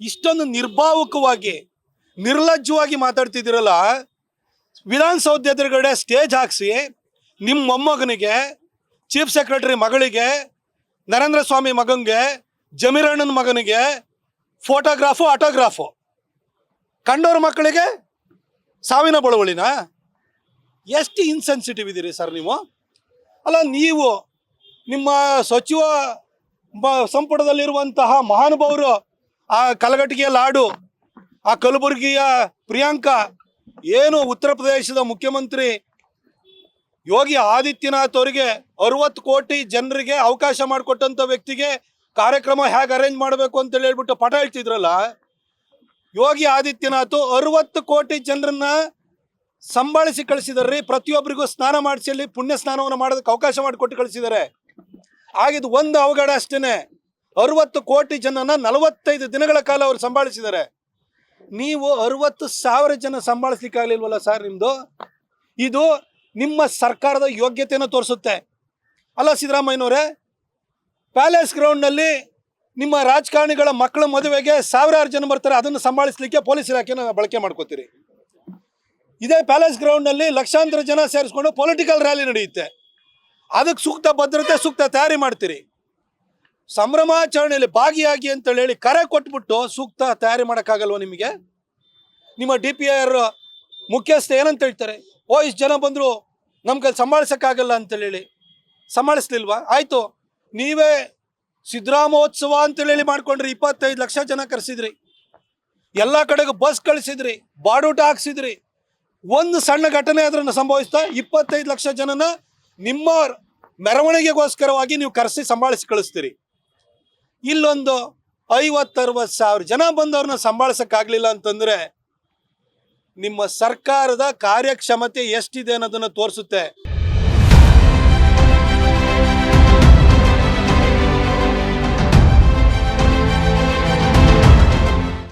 ಇಷ್ಟೊಂದು ನಿರ್ಭಾವಕವಾಗಿ, ನಿರ್ಲಜ್ಜವಾಗಿ ಮಾತಾಡ್ತಿದ್ದೀರಲ್ಲ ವಿಧಾನಸೌಧ ಎದುರುಗಡೆ ಸ್ಟೇಜ್ ಹಾಕಿಸಿ, ನಿಮ್ಮ ಮೊಮ್ಮಗನಿಗೆ, ಚೀಫ್ ಸೆಕ್ರೆಟರಿ ಮಗಳಿಗೆ, ನರೇಂದ್ರ ಸ್ವಾಮಿ ಮಗನಿಗೆ ಜಮೀರಣ್ಣನ ಮಗನಿಗೆ ಫೋಟೋಗ್ರಾಫು, ಆಟೋಗ್ರಾಫು. ಕಂಡವ್ರ ಮಕ್ಕಳಿಗೆ ಸಾವಿನ ಬಳುವಳಿನ? ಎಷ್ಟು ಇನ್ಸೆನ್ಸಿಟಿವ್ ಇದ್ದೀರಿ ಸರ್ ನೀವು? ಅಲ್ಲ, ನೀವು ನಿಮ್ಮ ಸಚಿವ ಸಂಪುಟದಲ್ಲಿರುವಂತಹ ಮಹಾನುಭಾವರು ಆ ಕಲಘಟಗಿಯ ಲಾಡು, ಆ ಕಲಬುರಗಿಯ ಪ್ರಿಯಾಂಕಾ, ಏನು ಉತ್ತರ ಪ್ರದೇಶದ ಮುಖ್ಯಮಂತ್ರಿ ಯೋಗಿ ಆದಿತ್ಯನಾಥ್ ಅವರಿಗೆ ಅರವತ್ತು ಕೋಟಿ ಜನರಿಗೆ ಅವಕಾಶ ಮಾಡಿಕೊಟ್ಟಂಥ ವ್ಯಕ್ತಿಗೆ ಕಾರ್ಯಕ್ರಮ ಹೇಗೆ ಅರೇಂಜ್ ಮಾಡಬೇಕು ಅಂತ ಹೇಳ್ಬಿಟ್ಟು ಪಟ ಹೇಳ್ತಿದ್ರಲ್ಲ, ಯೋಗಿ ಆದಿತ್ಯನಾಥ್ ಅರವತ್ತು ಕೋಟಿ ಜನರನ್ನ ಸಂಭಾಳಿಸಿ ಕಳಿಸಿದಾರೆ ಪ್ರತಿಯೊಬ್ಬರಿಗೂ ಸ್ನಾನ ಮಾಡಿಸಿ ಅಲ್ಲಿ ಪುಣ್ಯ ಸ್ನಾನವನ್ನು ಮಾಡೋದಕ್ಕೆ ಅವಕಾಶ ಮಾಡಿಕೊಟ್ಟು ಕಳಿಸಿದ್ದಾರೆ ಆಗಿದ್ದು ಒಂದು ಅವಘಡ ಅಷ್ಟೇನೆ. ಅರವತ್ತು ಕೋಟಿ ಜನನ ನಲವತ್ತೈದು ದಿನಗಳ ಕಾಲ ಅವರು ಸಂಭಾಳಿಸಿದ್ದಾರೆ. ನೀವು ಅರವತ್ತು ಸಾವಿರ ಜನ ಸಂಭಾಳಿಸ್ಲಿಕ್ಕಾಗಲಿಲ್ವಲ್ಲ ಸರ್ ನಿಮ್ಮದು ಇದು ನಿಮ್ಮ ಸರ್ಕಾರದ ಯೋಗ್ಯತೆಯನ್ನು ತೋರಿಸುತ್ತೆ. ಅಲ್ಲ ಸಿದ್ದರಾಮಯ್ಯನವರೇ, ಪ್ಯಾಲೇಸ್ ಗ್ರೌಂಡ್ನಲ್ಲಿ ನಿಮ್ಮ ರಾಜಕಾರಣಿಗಳ ಮಕ್ಕಳ ಮದುವೆಗೆ ಸಾವಿರಾರು ಜನ ಬರ್ತಾರೆ, ಅದನ್ನು ಸಂಭಾಳಿಸ್ಲಿಕ್ಕೆ ಪೊಲೀಸ್ ಇಲಾಖೆನ ಬಳಕೆ ಮಾಡ್ಕೋತೀರಿ. ಇದೇ ಪ್ಯಾಲೇಸ್ ಗ್ರೌಂಡ್ನಲ್ಲಿ ಲಕ್ಷಾಂತರ ಜನ ಸೇರಿಸ್ಕೊಂಡು ಪೊಲಿಟಿಕಲ್ ರ್ಯಾಲಿ ನಡೆಯುತ್ತೆ. ಅದಕ್ಕೆ ಸೂಕ್ತ ಭದ್ರತೆ, ಸೂಕ್ತ ತಯಾರಿ ಮಾಡ್ತೀರಿ. ಸಂಭ್ರಮಾಚರಣೆಯಲ್ಲಿ ಭಾಗಿಯಾಗಿ ಅಂತ ಹೇಳಿ ಕರೆ ಕೊಟ್ಬಿಟ್ಟು ಸೂಕ್ತ ತಯಾರಿ ಮಾಡೋಕ್ಕಾಗಲ್ವ ನಿಮಗೆ? ನಿಮ್ಮ ಡಿ ಪಿ ಆರ್ ಮುಖ್ಯಸ್ಥ ಏನಂತ ಹೇಳ್ತಾರೆ? ಓ, ಇಷ್ಟು ಜನ ಬಂದರು ನಮ್ಗೆ ಸಂಭಾಳಿಸೋಕ್ಕಾಗಲ್ಲ ಅಂತೇಳಿ ಸಂಭಾಳಿಸ್ಲಿಲ್ವಾ? ಆಯಿತು. ನೀವೇ ಸಿದ್ದರಾಮೋತ್ಸವ ಅಂತೇಳಿ ಮಾಡ್ಕೊಂಡ್ರಿ. ಇಪ್ಪತ್ತೈದು ಲಕ್ಷ ಜನ ಕರೆಸಿದ್ರಿ. ಎಲ್ಲ ಕಡೆಗೂ ಬಸ್ ಕಳಿಸಿದ್ರಿ. ಬಾಡೂಟ ಹಾಕ್ಸಿದ್ರಿ. ಒಂದು ಸಣ್ಣ ಘಟನೆ ಅದನ್ನು ಸಂಭವಿಸ್ತಾ ಇಪ್ಪತ್ತೈದು ಲಕ್ಷ ಜನನ ನಿಮ್ಮ ಮೆರವಣಿಗೆಗೋಸ್ಕರವಾಗಿ ನೀವು ಕರೆಸಿ ಸಂಭಾಳಿಸಿ ಕಳಿಸ್ತೀರಿ. ಇಲ್ಲೊಂದು ಐವತ್ತರವತ್ತು ಸಾವಿರ ಜನ ಬಂದವ್ರನ್ನ ಸಂಭಾಳಿಸೋಕ್ಕಾಗಲಿಲ್ಲ ಅಂತಂದ್ರೆ ನಿಮ್ಮ ಸರ್ಕಾರದ ಕಾರ್ಯಕ್ಷಮತೆ ಎಷ್ಟಿದೆ ಅನ್ನೋದನ್ನ ತೋರಿಸುತ್ತೆ.